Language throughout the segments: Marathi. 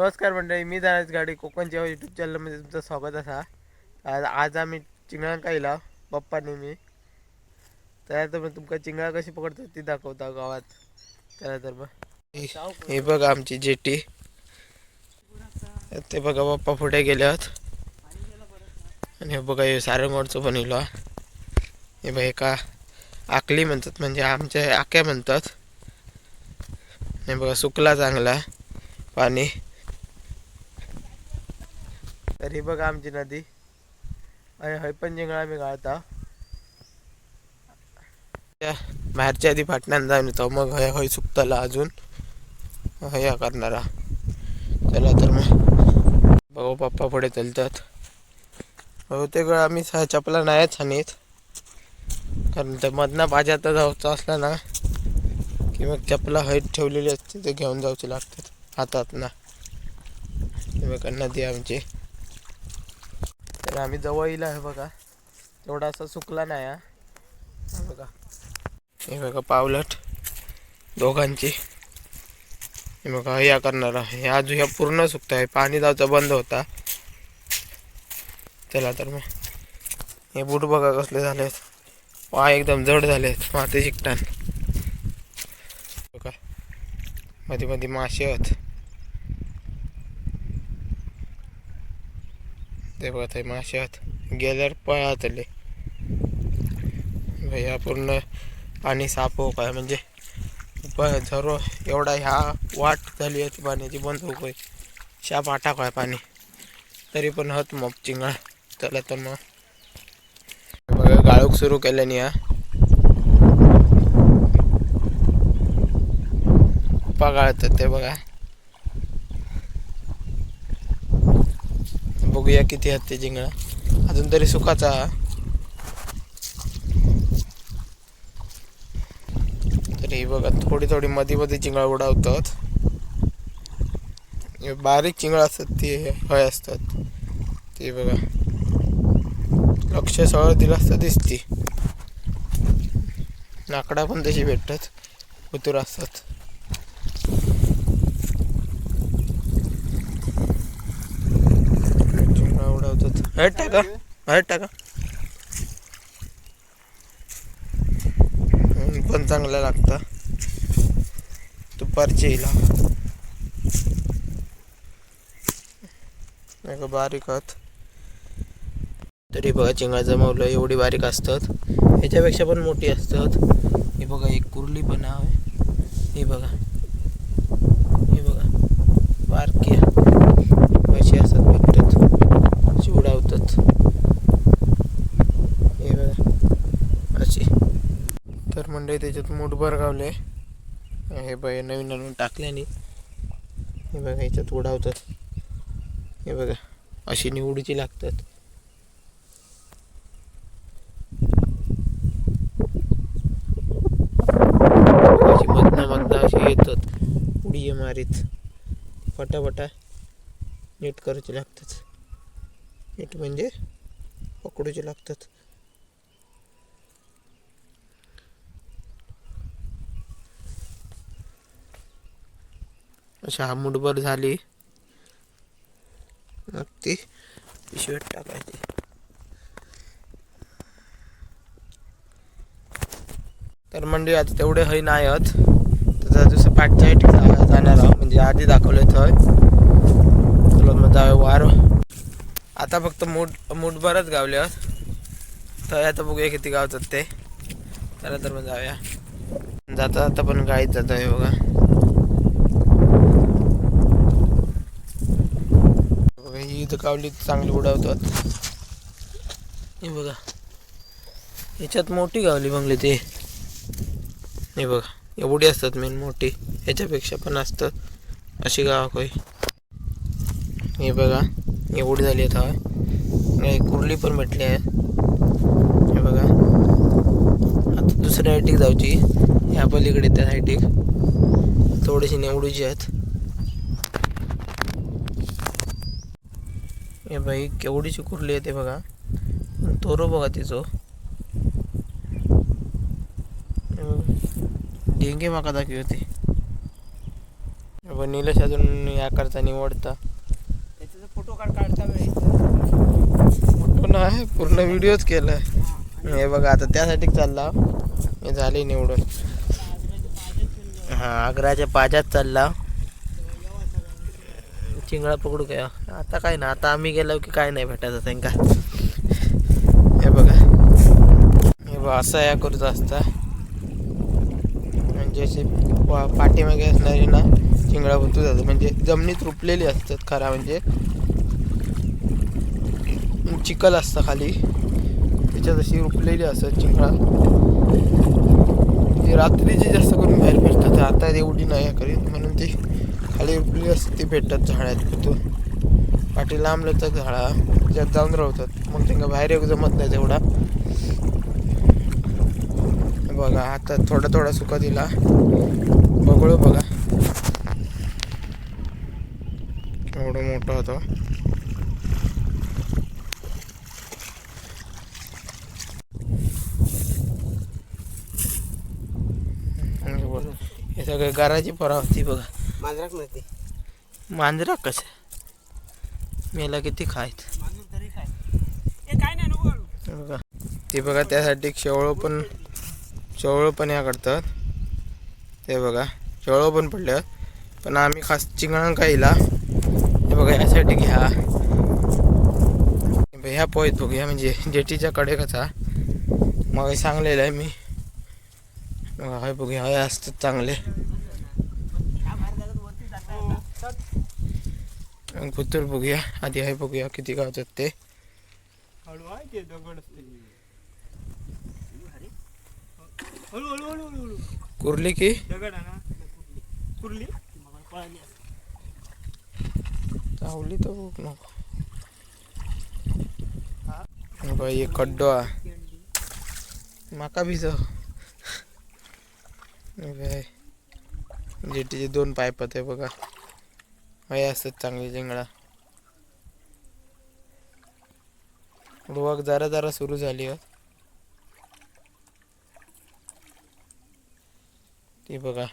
नमस्कार मंडळी मी दानाच गाडी कोकणच्या यूट्यूब चॅनलमध्ये तुमचं स्वागत असा. आज आज आम्ही चिंगळांका येला पप्पाने मी. तर तर मग तुमका चिंगळा कशी पकडतात ती दाखवता गावात. त्याला तर मग. हे बघा आमची जेटी. ते बघा पप्पा पुढे गेले आहोत आणि हे बघा हे सारंगोडचं बनवलं हे बघा एका आकली म्हणतात म्हणजे आमच्या आक्या म्हणतात. हे बघा सुकला चांगला पाणी. तर ही बघा आमची नदी. आणि हय पण जिंगळा आम्ही गाळता. त्या बाहेरच्या आधी फाटण्यान जाऊन येतो. मग हय हय सुकतला अजून. हया करणारा. चला तर मग. बघू पप्पा पुढे चलतात. बहुतेक वेळा आम्ही चपला नाहीच हानीत कारण ते मधना पाजात जायचं असला ना की मग चपला हयत ठेवलेली असते ते घेऊन जाऊची लागतात. हातात ना. नदी आमची. तर आम्ही जवळ आहे बघा. तेवढा असा सुकला नाही हा. बघा. हे बघा पावलट दोघांची. हे बघा या करणारा हे अजून ह्या पूर्ण सुकत आहे. पाणी जायचा बंद होता. चला तर मग. हे बूट बघा कसले झालेत. पाय एकदम जड झालेत. माती शिकटान बघा. मध्ये मध्ये मासे आहेत. ते बघा ते मासे आहेत गेल्यावर पळतले भैया पूर्ण पाणी साफ हो काय म्हणजे झरो एवढा ह्या वाट झाली आहे ती पाण्याची बंद हो काय शाप आटा काय पाणी. तरी पण हत मग चिंगळ. चला तर मग. बघा गाळूक सुरू केल्याने हा. पप्पा गाळतात ते बघा. बघूया किती आहेत ते जिंगळा. अजून तरी सुखाचा तरी बघा थोडी थोडी मध्ये मध्ये चिंगळा उडावतात. बारीक चिंगळा असतात ते हय असतात. ते बघा. लक्ष सगळं दिलं असतं दिसती. नाकडा पण तशी भेटतात. उतूर असतात. होत उडवतात टाका हट टाका. पण चांगला लागता. दुपारची हिला. नाही बारीक आहात तरी बघा चिंगा जमवलं एवढी बारीक असतात. ह्याच्यापेक्षा पण मोठी असतात. हे बघा एक कुर्ली पण आहे. हे बघा. हे बघा. बारकी अशी असतात भेटतात अशी उडावतात हे बघा अशी तर मंडळी त्याच्यात मोठभर गावले हे बघा नवीन नवीन टाकल्याने. हे बघा याच्यात उडावतात. हे बघा अशी निवडची लागतात. अशी मधनं मधनं अशी येतात उडी मारीत. फटाफटा नीट करायचे लागतात. नीट म्हणजे पकडूचे लागतात. अशा हा मुठभर झाली. मग ती पिशवीत टाकायची. तर म्हणजे आता तेवढे हय नाही आहेत त्याचा दुसरं पाठच्या ठिकाणी जाणार आहोत. म्हणजे आधी दाखवले थंय. चला मग जाऊया वार. आता फक्त मूठ मूठभरच गावले आहेत तर आता बघूया किती गावतात ते. चला तर मग जाऊया. जाता जाता पण गाडीत जात आहे बघा बघा ही इथं कावली चांगली उडवतात. हे बघा. याच्यात मोठी गावली बंगली ते. हे बघा. एवढी असतात मेन मोठी. ह्याच्यापेक्षा पण असतात. अशी गावा काही हे बघा. एवढी झाली आता हवा कुर्ली पण भेटली आहे. हे बघा. आता दुसऱ्या हायटीक जाऊची. ह्या पलीकडे त्या हायटीक. थोडीशी निवडूची आहेत. हे बाई केवढीची कुर्ली आहे ते बघा. तोरो बघा तिचो. डेंगे माका दाखवी होते. निलेश अजून या करता निवडता. फोटो काढ काढता फोटो नाही पूर्ण व्हिडिओच केलाय. हे बघा आता त्यासाठी चालला. हे झाले निवडून. हा आग्राच्या पाजात चालला. चिंगळा पकडू काय आता काय ना आता आम्ही गेलो की काय नाही भेटायचं त्यांका हे बघा. हे बघा असं या करूचा असता. म्हणजे असे पा- पाठीमागे असणारी ना चिंगळा होतू जातात. म्हणजे जमिनीत रुपलेली असतात खरा म्हणजे. चिखल असतं खाली. त्याच्यात अशी रुपलेली असतात चिंगळा. ती रात्रीची जास्त करून बाहेर फिरतात आता एवढी नाही करीत म्हणून ती खाली रुपलेली असते ती भेटतात झाडात तिथून पाठी लांब लचक झाडा ज्यात जाऊन राहतात मग त्यांना बाहेर एक जमत नाही तेवढा. बघा आता थोडा थोडा सुका दिला. बघू बघा. एवढं मोठं होतं हे सगळे घराची परावती बघा. मांजराक नव्हते मांजरा कशा मेला किती खायत. हे बघा. ते बघा त्यासाठी शेवळं पण शेवळं पण या करतात. ते बघा शेवळं पण पडले. पण आम्ही खास चिंगण खायला. हे बघा यासाठी घ्या. हे ह्या पोहेत बघूया म्हणजे जेटीच्या कडे कसा मग सांगलेलं आहे मी. बघा हाय बघूया हाय असतात चांगले ह्या बाहेर जातात वरती जाता येतात. चल. मग पुतूर बघूया आधी हाय बघूया किती गावतात ते आहे कुर्ली की आहे कुर्ली चावली तर बघ नको बघा हे खड्डो हा माका बघ. जेटीचे दोन पाईप आहे बघा हे असतात चांगली जिंगळा उडवाक जरा जरा सुरू झाली हो. ती बघा.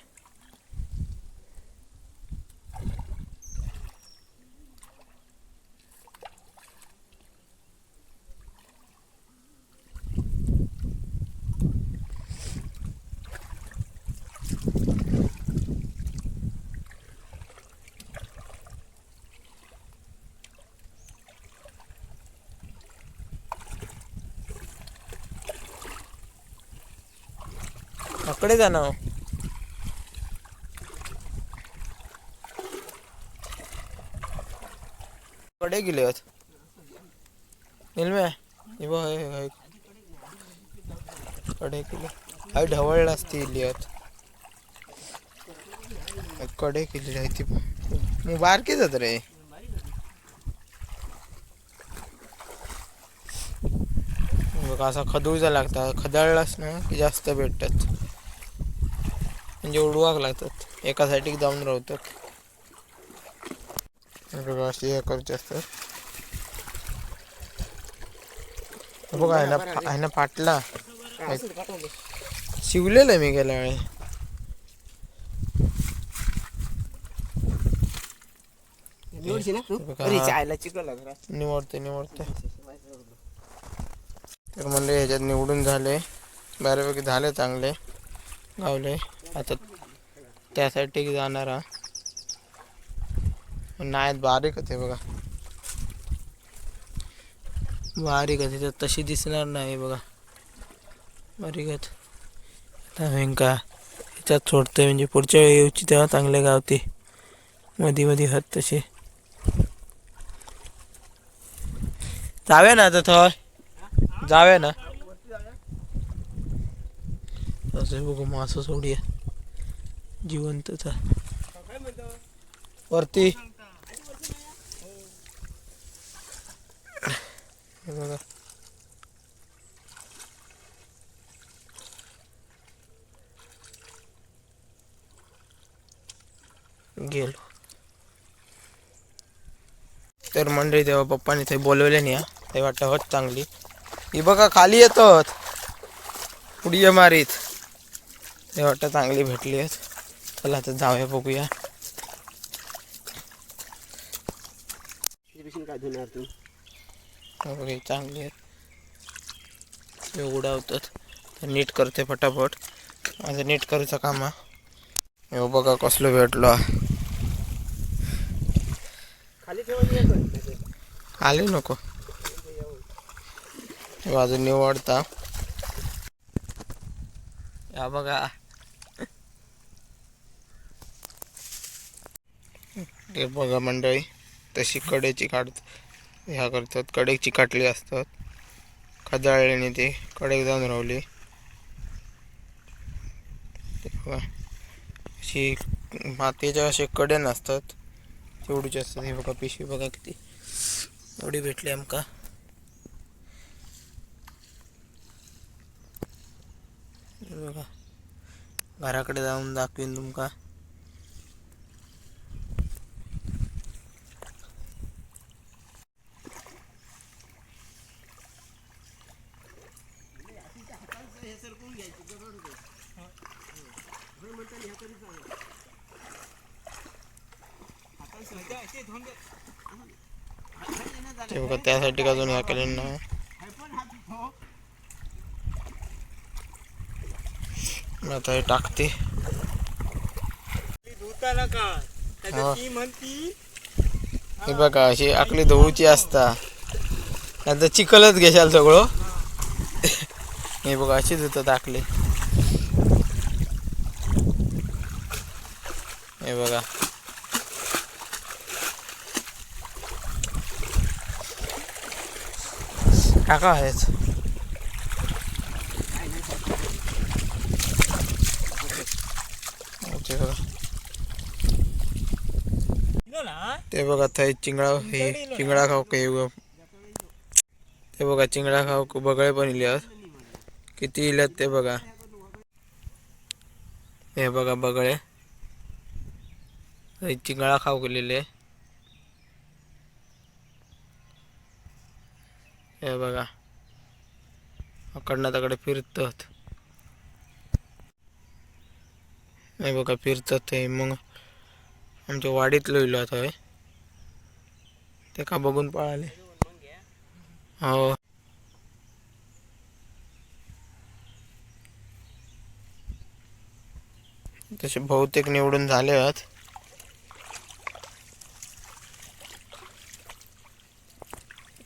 कडे जा ना. कडे गेले होत निलम्या हे कडे गेले. हाय ढवळला असते इली होत कडे केलेली आहे ती. मग बारकी जात रे. बघा असा खदूळचा लागता खदळलाच ना की जास्त भेटतात. म्हणजे उडवाक लागतात. एका साईडीक जाऊन राहतात. बघा अशी हे असतात. बघा फाटला शिवलेलं आहे मी गेल्या वेळी. निवडते निवडते. तर म्हणले ह्याच्यात निवडून झाले. बऱ्यापैकी झाले चांगले. गावले. आता त्यासाठी जाणार हा पण नाही बारीक होते बघा बारीक होते तर तशी दिसणार नाही बघा बारीक आहेत आता वेंका ह्याच्यात सोडतोय म्हणजे पुढच्या वेळी येऊची तेव्हा चांगले गावते मधी मधी हत तसे जाऊया ना आता थोय जाऊया ना। असं बघू मासं सोडूया जिवंतचा वरती. बघा. गेलो. तर मंडळी तेव्हा पप्पाने ते बोलवले नाही ते वाटतं होत चांगली. ही बघा खाली येतात. पुढी मारीत. ते वाटतं चांगली भेटली आहेत. चला आता जाऊया बघूया. काय धुणार तू? चांगली आहेत. उडावतात. नीट करते फटाफट. माझं नीट करूचं काम आहे. बघा कसलो भेटलो. खाली आले नको. अजून निवडता या बघा. ते बघा मंडळी तशी कडेची काढ ह्या करतात कडेची काटली असतात. खदाळल्याने ते कडेक जाऊन रावली बघा. अशी मातीच्या असे कडे नसतात तेवढीच असतात. हे बघा पिशवी बघा किती. एवढी भेटली आमका. बघा. घराकडे जाऊन दाखवीन तुमका. ते बघा त्यासाठी का अजून मी आता हे टाकते. हा. बघा अशी आकली धुवूची असता. आता चिखलच घेशाल सगळं. हे बघा अशीच होतात आकली. हे बघा. टाका हेच ते बघा थंय चिंगळा हे चिंगळा खाऊ काही ते बघा चिंगळा खाऊ बगळे पण इल्यात किती इल्यात ते बघा हे बघा बगळे चिंगळा खाऊ गेलेले हे बघा. अकडनं तकडे फिरतात. हे बघा फिरतात ते मग आमच्या वाडीत लोयलो आता होय ते का बघून पळाले? हो. तसे बहुतेक निवडून झाले आहेत.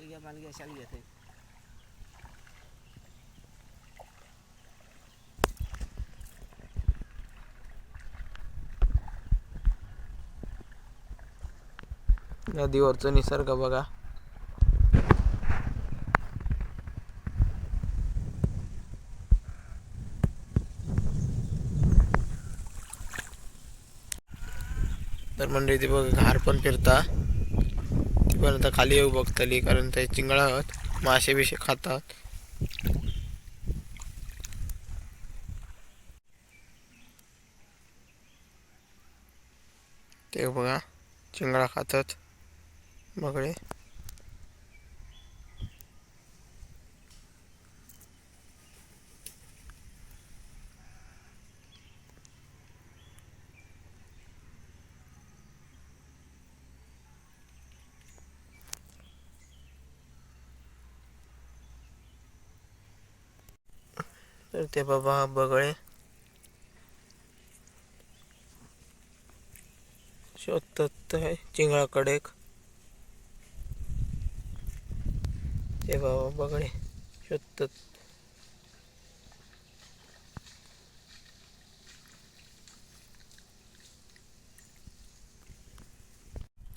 अलग्या मालग्या शाल घेते नदीवरचं निसर्ग बघा. तर मंडळी ते बघा घार पण फिरता. पण आता खाली येऊ बघतली कारण ते चिंगळा मासे बिशे खातात. ते बघा चिंगळा खातात. बगळे तर ते बाबा बगळे. शोधतात आहे चिंगळाकडे एक. ते बाबा बगळे शोधतात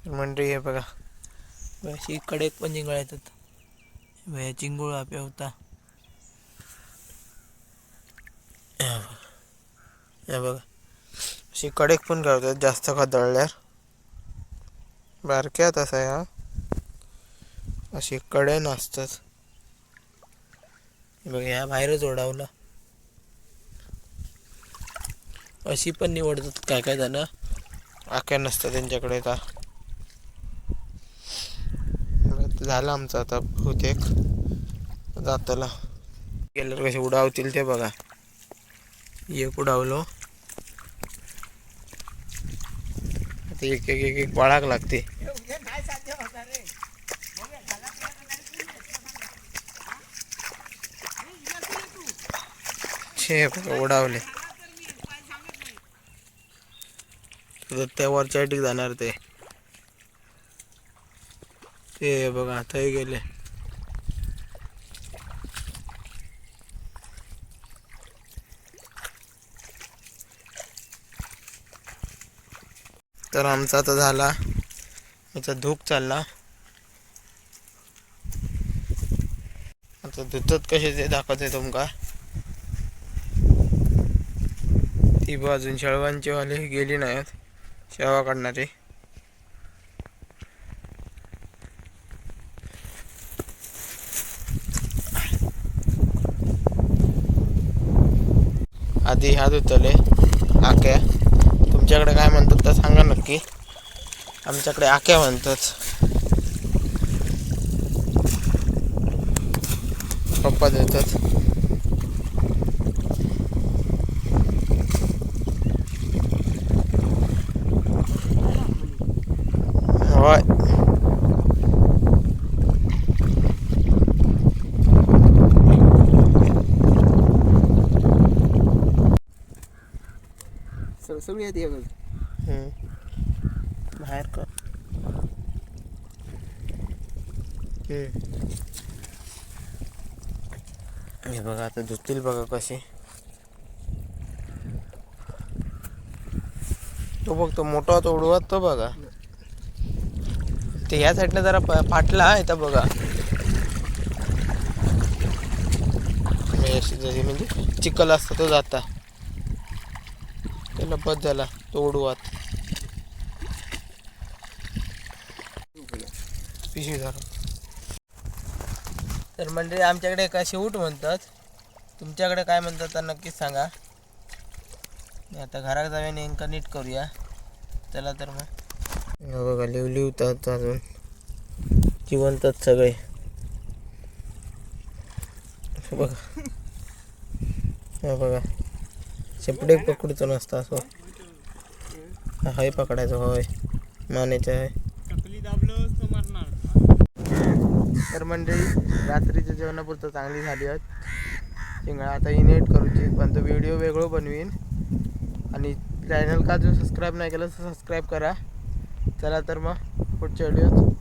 मंडळी हे बघा. अशी कडेक पण चिंगळा येतात. हे चिंगूळ आपल्या होता या बघा. या बघा. अशी कडेक पण गावतात जास्त खदळल्यावर. बारक्या तसा ह्या. अशी कडे नसतात बघ ह्या बाहेरच ओढावला अशी पण निवडतात काय काय जण. आख्या नसतात त्यांच्याकडे का. झालं आमचं आता बहुतेक. जाताला. गेल्यावर कसे उडावतील ते बघा. एक उडावलो आता एक एक एक एक बाळाक लागते. छे बघा उडावले त्या वरच्या जाणार ते. ते बघा थंय गेले. तर आमचा आता झाला. याचा धूक चालला. आता धुतत कसे ते दाखवते तुमका. ती बाजून शेळवांची वाले गेली नाहीत शेवा काढणारे आधी ह्या धुतले आक्या तुमच्याकडे काय म्हणतात तर सांगा नक्की. आमच्याकडे आक्या म्हणतात. पप्पा देतात होय सगळी येते एकच. बाहेर कर. हे बघा आता धुतील बघा कसे तो बघ तो मोठा तो उडवत तो बघा. ते ह्या साईडनं जरा प- फाटला तर बघा. म्हणजे अशी जशी म्हणजे चिखल असतं तो जाता. त्याला बस झाला तोडू आत पिशवी धरून. तर म्हणजे आमच्याकडे एका शेवट म्हणतात. तुमच्याकडे काय म्हणतात तर नक्कीच सांगा. मी आता घरात जाऊया नेमका नीट करूया. चला तर मग. बघा लिव लिवतात अजून. जिवंतच सगळे. बघा. बघा. शेपडे पकडतो नसतं असं. हाय पकडायचं होय. मानेचं आहे. तर म्हणजे मंडळी रात्रीच्या जेवणापुरतं चांगली झाली आहेत. शिंगळा आता इनेट करूची पण तो व्हिडिओ वेगळं बनवीन. आणि चॅनल का अजून सबस्क्राईब नाही केलं तर सबस्क्राईब करा. चला तर मग पुढच्या व्हिडिओ